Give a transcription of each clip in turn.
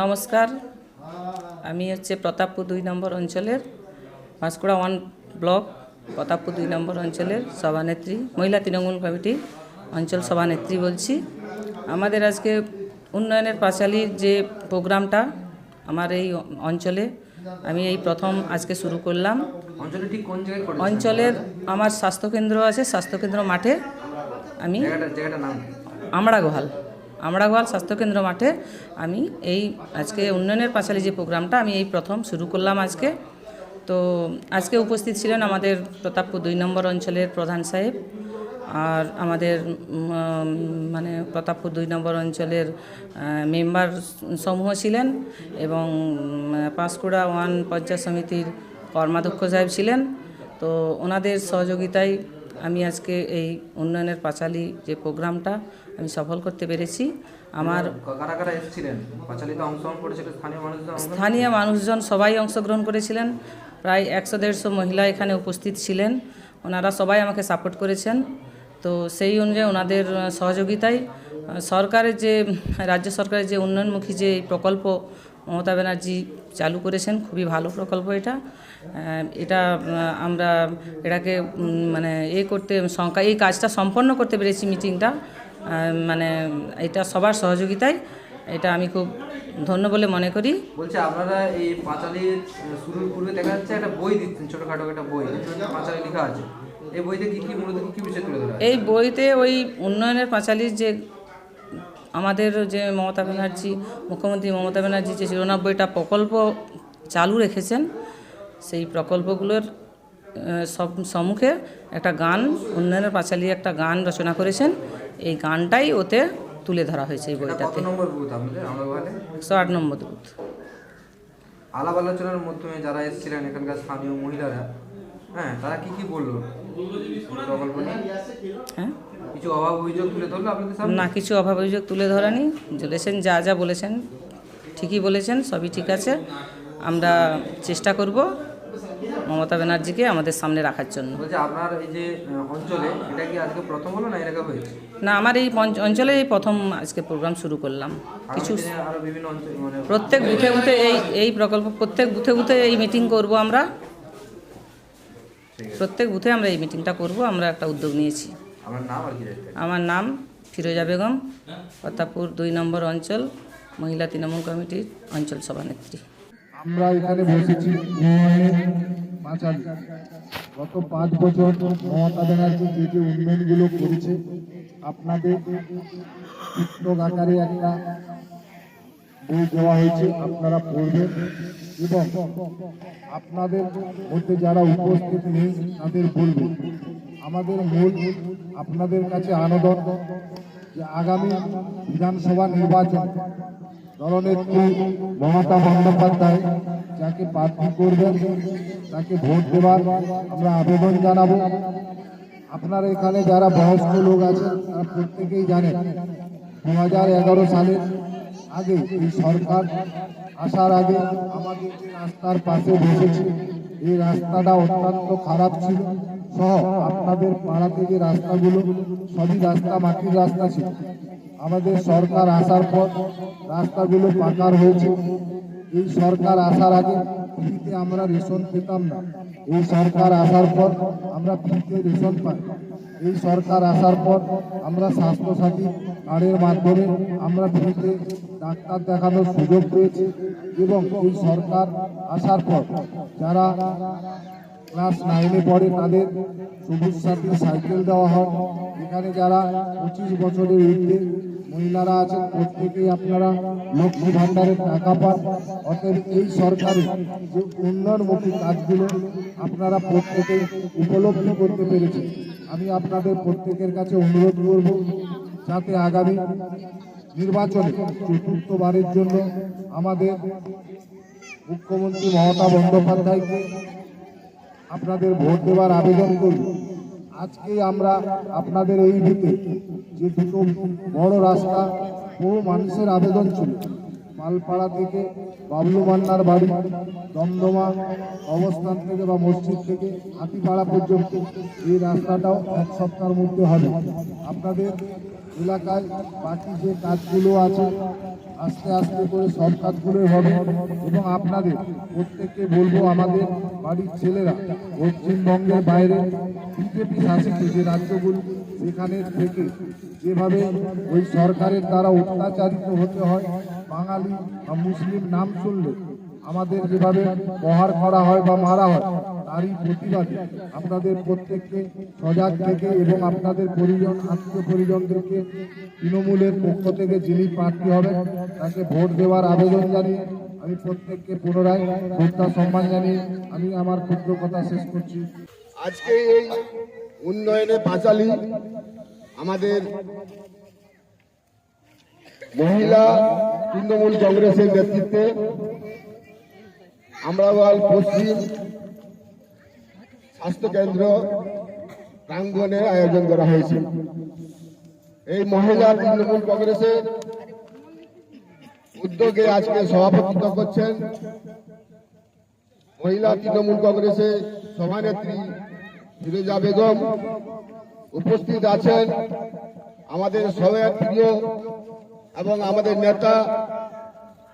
নমস্কার। আমি হচ্ছে প্রতাপপুর দুই নম্বর অঞ্চলের পাঁশকুড়া ওয়ান ব্লক প্রতাপপুর দুই নম্বর অঞ্চলের সভানেত্রী মহিলা তৃণমূল কমিটি অঞ্চল সভানেত্রী বলছি। আমাদের আজকে উন্নয়নের পাঁচালীর যে প্রোগ্রামটা আমার এই অঞ্চলে আমি এই প্রথম আজকে শুরু করলাম। অঞ্চলের আমার স্বাস্থ্যকেন্দ্র আছে স্বাস্থ্যকেন্দ্র মাঠে আমি জায়গাটা জায়গাটার আমড়াগোহাল স্বাস্থ্যকেন্দ্র মাঠে আমি এই আজকে উন্নয়নের পাঁচালী যে প্রোগ্রামটা আমি এই প্রথম শুরু করলাম আজকে। তো আজকে উপস্থিত ছিলেন আমাদের প্রতাপপুর দুই নম্বর অঞ্চলের প্রধান সাহেব আর আমাদের মানে প্রতাপপুর দুই নম্বর অঞ্চলের মেম্বার সমূহ ছিলেন এবং পাঁশকুড়া ওয়ান পঞ্চায়েত সমিতির কর্মাধ্যক্ষ সাহেব ছিলেন। তো ওনাদের সহযোগিতায় আমি আজকে এই উন্নয়নের পাঁচালী যে প্রোগ্রামটা আমি সফল করতে পেরেছি। আমার স্থানীয় মানুষজন? সবাই অংশগ্রহণ করেছিলেন। প্রায় একশো দেড়শো মহিলা এখানে উপস্থিত ছিলেন। ওনারা সবাই আমাকে সাপোর্ট করেছেন। তো সেই অনুযায়ী ওনাদের সহযোগিতায় সরকারের যে রাজ্য সরকারের যে উন্নয়নমুখী যে প্রকল্প মমতা ব্যানার্জি চালু করেছেন খুবই ভালো প্রকল্প এটা। এটা আমরা এটাকে মানে এ করতে এই কাজটা সম্পন্ন করতে পেরেছি মিটিংটা। মানে এটা সবার সহযোগিতায় এটা আমি খুব ধন্য বলে মনে করি। বলছি আপনারা এই পাঁচালির শুরুর পূর্বে দেখা যাচ্ছে একটা বই দিচ্ছেন ছোটখাটো একটা বই পাঁচালি লেখা আছে। এই বইতে কি কি মূলত কি কি বিষয় তুলে ধরা এই বইতে ওই উন্নয়নের পাঁচালীর যে আমাদের যে মমতা ব্যানার্জি মুখ্যমন্ত্রী মমতা ব্যানার্জি যে চুরানব্বইটা প্রকল্প চালু রেখেছেন সেই প্রকল্পগুলোর সব সম্মুখে একটা গান উন্নয়নের পাঁচালী একটা গান রচনা করেছেন। এই গানটাই ওতে তুলে ধরা হয়েছে এই বইটাতে। একশো আট নম্বর বুথ। আলাপ আলোচনার মাধ্যমে যারা এসেছিলেন এখানকার স্থানীয় মহিলারা হ্যাঁ তারা কি কি বলল? প্রকল্প হ্যাঁ? কিছু অভাব অভিযোগ তুলে ধরলো আপনাদের সামনে? না কিছু অভাব অভিযোগ তুলে ধরেনি বলেছেন যা যা বলেছেন ঠিকই বলেছেন সবই ঠিক আছে। আমরা চেষ্টা করব মমতা ব্যানার্জিকে আমাদের সামনে রাখার জন্য। আপনার এই যে অঞ্চলে এটা কি আজকে প্রথম হলো না এর হয়েছে? না আমার এই অঞ্চলে এই প্রথম আজকে প্রোগ্রাম শুরু করলাম। কিছু মানে প্রত্যেক বুথে বুথে এই এই প্রকল্প প্রত্যেক বুথে বুথে এই মিটিং করব আমরা। প্রত্যেক বুথে আমরা এই মিটিংটা করব আমরা একটা উদ্যোগ নিয়েছি। আমার নাম আমার ফিরোজা বেগম প্রতাপপুর দুই নম্বর অঞ্চল মহিলা তৃণমূল কমিটির অঞ্চল সভানেত্রী। আমরা এখানে বসেছি। উন্নয়নের গত পাঁচ বছর মমতা ব্যানার্জি যে যে উন্নয়নগুলো করেছে, আপনাদের পুস্তক আকারে একটা বই দেওয়া হয়েছে, আপনারা পড়বেন। এবং আপনাদের মধ্যে যারা উপস্থিত নেই, তাদের বলবেন আমাদের মূল আপনাদের কাছে আবেদন যে আগামী বিধানসভা নির্বাচন দলনেত্রী মমতা বন্দ্যোপাধ্যায় যাকে প্রার্থী করবেন, তাকে ভোট দেওয়ার আমরা আবেদন জানাব। আপনার এখানে যারা বয়স্ক লোক আছেন, তারা প্রত্যেকেই জানেন, দু হাজার এগারো সালে আগে এই সরকার আসার আগে আমাদের যে রাস্তার পাশে বসেছে, এই রাস্তাটা অত্যন্ত খারাপ ছিল। সহ আপনাদের পাড়াতে যে রাস্তাগুলো, সবই রাস্তা মাটির রাস্তা ছিল। আমাদের সরকার আসার পর রাস্তাগুলো পাকার হয়েছে এই সরকার আসার আগে ফ্রিতে আমরা রেশন পেতাম না। এই সরকার আসার পর আমরা ফ্রিতে রেশন পাই। এই সরকার আসার পর আমরা স্বাস্থ্যসাথী কার্ডের মাধ্যমে আমরা ফ্রিতে ডাক্তার দেখানোর সুযোগ পেয়েছি এবং এই সরকার আসার পর যারা ক্লাস নাইনে পড়ে তাদের সবুজ সাথী সাইকেল দেওয়া হয়। এখানে যারা পঁচিশ বছরের ঊর্ধ্বে মহিলারা আছেন, প্রত্যেকেই আপনারা লক্ষ্মী ভাণ্ডারের টাকা পান। অতএব এই সরকারের যে উন্নয়নমুখী কাজগুলো আপনারা প্রত্যেকে উপলব্ধি করতে পেরেছেন, আমি আপনাদের প্রত্যেকের কাছে অনুরোধ করব যাতে আগামী নির্বাচনে চতুর্থবারের জন্য আমাদের মুখ্যমন্ত্রী মমতা বন্দ্যোপাধ্যায়কে আপনাদের ভোট দেওয়ার আবেদন করব। আজকে আমরা আপনাদের এই বুথে যে দুটো বড় রাস্তা বহু মানুষের আবেদন ছিল। মালপাড়া থেকে বাবলু মান্নার বাড়ি, দমদমা অবস্থান থেকে বা মসজিদ থেকে হাতিপাড়া পর্যন্ত এই রাস্তাটাও এক সপ্তাহের মধ্যে হবে। আপনাদের এলাকায় বাকি যে কাজগুলো আছে, আস্তে আস্তে করে সব কাজগুলোই হবে এবং আপনাদের প্রত্যেককে বলব, আমাদের বাড়ির ছেলেরা পশ্চিমবঙ্গের বাইরে বিজেপি শাসিত যে রাজ্যগুলো, সেখানে থেকে যেভাবে ওই সরকারের দ্বারা অত্যাচারিত হতে হয়, বাঙালি বা মুসলিম নাম শুনলে আমাদের যেভাবে প্রহার করা হয় বা মারা হয়, তারই প্রতিবাদে আপনাদের প্রত্যেককে সজাগ থেকে এবং আপনাদের পরিজন, আত্মীয় পরিজনদেরকে তৃণমূলের পক্ষ থেকে যিনি প্রার্থী হবেন, তাকে ভোট দেওয়ার আবেদন জানিয়ে আমি প্রত্যেককে পুনরায় শ্রদ্ধা সম্মান জানিয়ে আমি আমার ক্ষুদ্র কথা শেষ করছি। আজকে এই উন্নয়নে পাঁচালী আমাদের মহিলা তৃণমূল কংগ্রেসের নেতৃত্বে আমরাওয়াল পশ্চিম স্বাস্থ্য কেন্দ্র প্রাঙ্গনে আয়োজন করা হয়েছে। এই মহিলা তৃণমূল কংগ্রেসের উদ্যোগে আজকে সভাপতিত্ব করছেন মহিলা তৃণমূল কংগ্রেসের সভানেত্রী ফিরোজা বেগম। উপস্থিত আছেন আমাদের সবাই প্রিয় এবং আমাদের নেতা,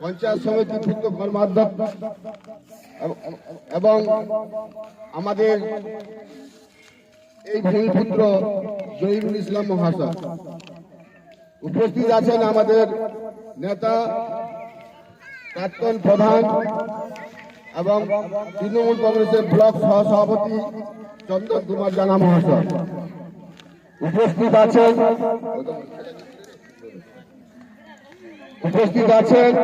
পঞ্চায়েত সমিতি যুক্ত কর্মাধ্যক্ষ এবং আমাদের এই ভূমিপুত্র জহিরুল ইসলাম মহাশয়। উপস্থিত আছেন আমাদের নেতা, প্রাক্তন প্রধান এবং তৃণমূল কংগ্রেসের ব্লক সহসভাপতি চন্দন কুমার জানা মহাশয়। উপস্থিত আছেন। উপস্থিত আছেন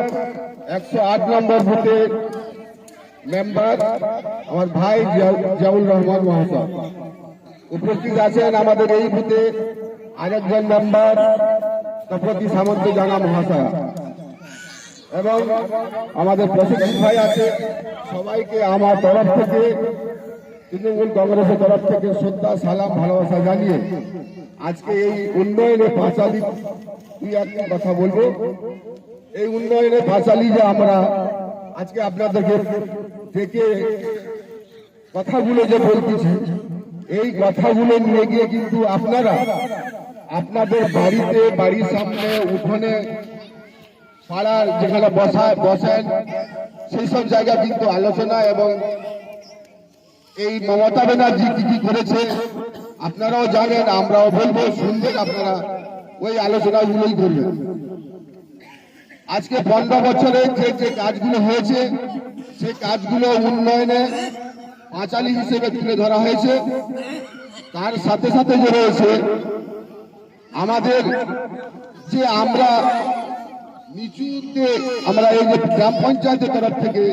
একশো আট নম্বর বুথের মেম্বার আমার ভাই জিয়া- জিয়াউল রহমান মহাশয়। উপস্থিত আছেন আমাদের এই বুথে আরেকজন মেম্বার তপতি সামন্ত জানা মহাশয়। এবং আমাদের প্রশিক্ষক ভাই আছে, সবাইকে আমার তরফ থেকে তৃণমূল কংগ্রেসের তরফ থেকে শ্রদ্ধা, সালাম, ভালোবাসা জানিয়ে আজকে এই উন্নয়নে পাঁচালি দুই একটা কথা বলব, এই উন্নয়নে পাঁচালি যে আমরা, আজকে আপনাদেরকে থেকে কথাগুলো যে বলতেছি, এই কথাগুলো নিয়ে গিয়ে কিন্তু আপনারা আপনাদের বাড়িতে, বাড়ির সামনে, উঠোনে, পাড়ার যেখানে বসায় বসেন, সেই সব জায়গা কিন্তু আলোচনা এবং এই মমতা ব্যানার্জি কি কি করেছে, আপনারাও জানেন, আমরাও বলব, শুনবেন আপনারা, ওই আলোচনাগুলোই করবেন। আজকে পনেরো বছরে যে যে কাজগুলো হয়েছে, সেই কাজগুলো উন্নয়নে পাঁচালি হিসেবে তুলে ধরা হয়েছে। তার সাথে সাথে যে রয়েছে, আমাদের যে আমরা নিচুতে আমরা এই যে গ্রাম পঞ্চায়েতের তরফ থেকে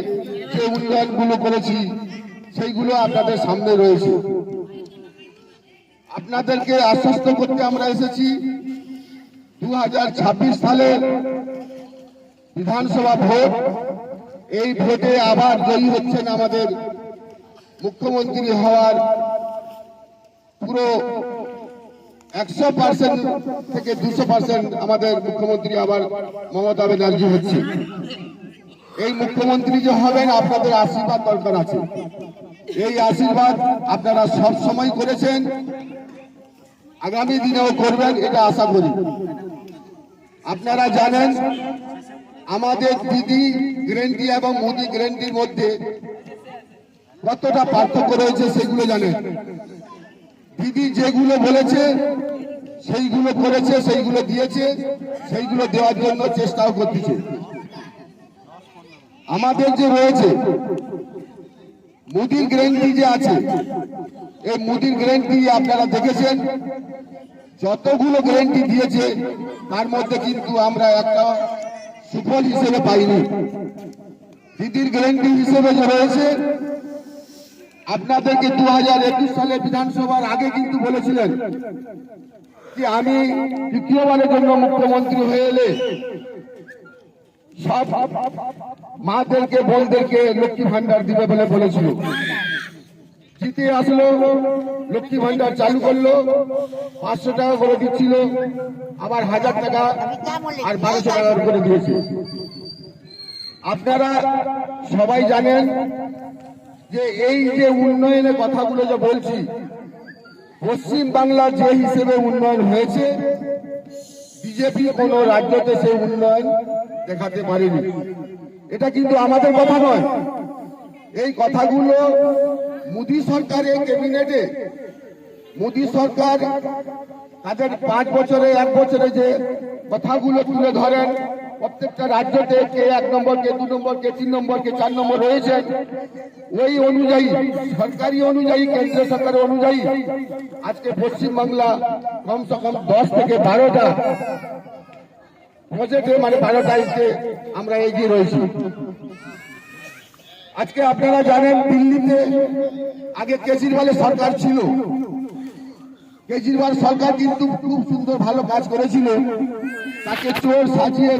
যে উন্নয়নগুলো করেছি সেইগুলো আপনাদের সামনে রয়েছে। আপনাদেরকে আশ্বস্ত করতে আমরা এসেছি। দু সালে বিধানসভা ভোট, এই ভোটে আবার জয়ী হচ্ছেন আমাদের মুখ্যমন্ত্রী হওয়ার পুরো একশো পার্সেন্ট থেকে দুশো পার্সেন্ট আমাদের মুখ্যমন্ত্রী আবার মমতা ব্যানার্জি হচ্ছে এই মুখ্যমন্ত্রী যে হবেন, আপনাদের আশীর্বাদ দরকার আছে। এই আশীর্বাদ আপনারা সব সময় করেছেন। আগামী দিনেও করবেন, এটা আশা করি। আপনারা জানেন, আমাদের দিদি গ্যারেন্টি এবং মোদি গ্যারেন্টির মধ্যে কতটা পার্থক্য রয়েছে সেগুলো জানেন। দিদি যেগুলো বলেছে, সেইগুলো করেছে, সেইগুলো দিয়েছে, সেইগুলো দেওয়ার জন্য চেষ্টাও করতেছে। আমাদের যে রয়েছে মুদির গ্যারেন্টি যে আছে। এই মুদির গ্যারেন্টি আপনারা দেখেছেন, যতগুলো গ্যারেন্টি দিয়েছে, তার মধ্যে কিন্তু আমরা একটা সুফল হিসেবে পাইনি। দিদির গ্যারেন্টি হিসেবে যে রয়েছে, আপনাদেরকে দু হাজার একুশ সালে বিধানসভার আগে কিন্তু বলেছিলেন যে আমি তৃতীয়বারের জন্য মুখ্যমন্ত্রী হয়ে এলে সব মাদেরকে, বোনদেরকে লক্ষ্মী ভান্ডার দিবে বলে বলেছিল। জিতে আসলো, লক্ষ্মী ভান্ডার চালু করল, পাঁচশো টাকা করে দিচ্ছিল, আবার হাজার টাকা আর বারোশো টাকা করে দিয়েছে। আপনারা সবাই জানেন যে এই যে উন্নয়নের কথাগুলো যে বলছি, পশ্চিম বাংলার যে হিসেবে উন্নয়ন হয়েছে বিজেপি কোন রাজ্যতে সেই উন্নয়ন দেখাতে পারেনি। এটা কিন্তু আমাদের কথা নয়। এই কথাগুলো মোদী সরকারের ক্যাবিনেটে, মোদী সরকার তাদের পাঁচ বছরে, এক বছরে যে কথাগুলো তুলে ধরেন, প্রত্যেকটা রাজ্যতে কে এক নম্বর কে দু নম্বর কে তিন নম্বর কে চার নম্বর রয়েছে ওই অনুযায়ী, সরকারি অনুযায়ী, কেন্দ্রীয় সরকারের অনুযায়ী, আজকে পশ্চিমবাংলা কমসে কম দশ থেকে বারোটা প্রজেক্টে মানে বারোটা ইসে আমরা এগিয়ে রয়েছি। আজকে আপনারা জানেন, দিল্লিতে আগে কেজরিওয়ালের সরকার ছিল। কেজরিওয়াল সরকার কিন্তু খুব সুন্দর ভালো কাজ করেছিল। তাকে চোর সাজিয়ে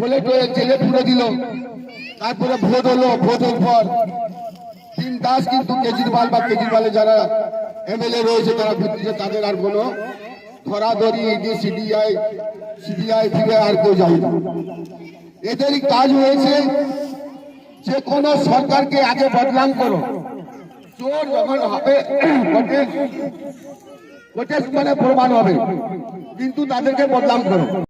বলে টয়ে জেলে পুরে দিল। তারপরে ভোট হলো ভোটের পর তিন দাস কিন্তু কেজরিওয়াল বা কেজরিওয়ালের যারা এমএলএ রয়েছে, তারা তাদের আর কোনো ধরাধরি ইডি সিবিআই সিবিআই থেকে আর কেউ যাই না। এদেরই কাজ হয়েছে যে কোনো সরকারকে আগে বদনাম করো। চোর যখন হবে মানে প্রমাণ হবে। কিন্তু তাদেরকে বদনাম করো।